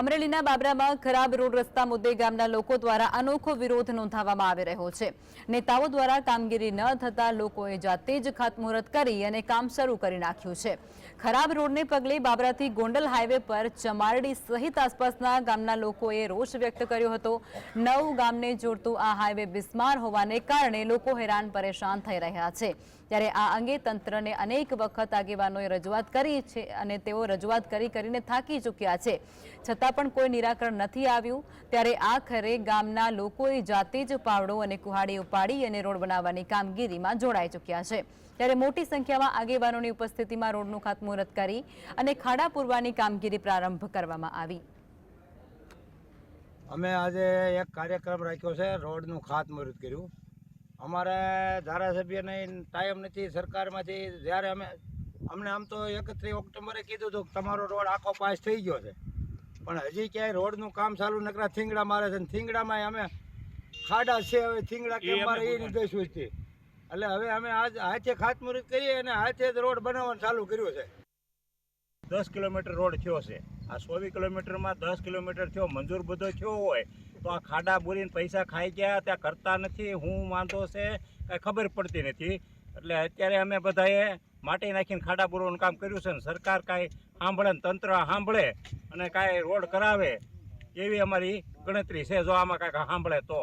અમરેલીના બાબરામાં ખરાબ રોડ રસ્તા મુદ્દે ગામના લોકો દ્વારા અનોખો વિરોધ નોંધાવવામાં આવી રહ્યો છે. નેતાઓ દ્વારા કામગીરી ન થતા લોકોએ જાતે જ ખાતમુહૂર્ત કરી અને કામ શરૂ કરી નાખ્યું છે. ખરાબ રોડને પગલે બાબરાથી ગોંડલ હાઈવે પર ચમારડી સહિત આસપાસના ગામના લોકોએ રોષ વ્યક્ત કર્યો હતો. નવ ગામને જોડતું આ હાઈવે બિસ્માર હોવાને કારણે લોકો હેરાન પરેશાન થઈ રહ્યા છે. ત્યારે આ અંગે તંત્રને અનેક વખત આગેવાનોએ રજૂઆત કરી છે અને તેઓ રજૂઆત કરી કરીને થાકી ચૂક્યા છે. છતાં પણ કોઈ નિરાકરણ નથી આવ્યું. ત્યારે આખરે ગામના લોકોએ જાતે જ પાવડો અને કુહાડી ઉપાડી અને રોડ બનાવવાની કામગીરીમાં જોડાઈ ચૂક્યા છે. ત્યારે મોટી સંખ્યામાં આગેવાનોની ઉપસ્થિતિમાં રોડનું ખાતમુહૂર્ત કરી અને ખાડા પૂરવાની કામગીરી પ્રારંભ કરવામાં આવી. અમે આજે એક કાર્યક્રમ રાખ્યો છે, રોડનું ખાતમુહૂર્ત કર્યું. અમારે ધારાસભ્યને ટાઈમ નથી, સરકારમાંથી જ્યારે અમે અમને આમ તો એકત્રીસ ઓક્ટોબરે કીધું હતું કે તમારો રોડ આખો પાસ થઈ ગયો છે. પણ હજી ક્યાંય રોડનું કામ ચાલુ નકરા થીંગડા મારે છે ને થીંગડામાં અમે ખાડા છે હવે થીંગડા કેમ મારે એ નથી સૂચતી એટલે હવે અમે આજ હાથે ખાતમુહૂર્ત કરીએ અને હાથે જ રોડ બનાવવાનું ચાલુ કર્યું છે. દસ કિલોમીટર રોડ થયો છે. આ સોવી કિલોમીટરમાં દસ કિલોમીટર થયો મંજૂર બધો થયો હોય તો આ ખાડા બોરીને પૈસા ખાઈ ગયા ત્યાં કરતા નથી હું વાંધો છે કાંઈ ખબર પડતી નથી. એટલે અત્યારે અમે બધાએ માટી નાખીને ખાડા બોરવાનું કામ કર્યું છે ને સરકાર કાંઈ સાંભળે ને તંત્ર સાંભળે. અને કાંઈ રોડ કરાવે એવી અમારી ગણતરી છે. જો આમાં કાંઈક સાંભળે તો.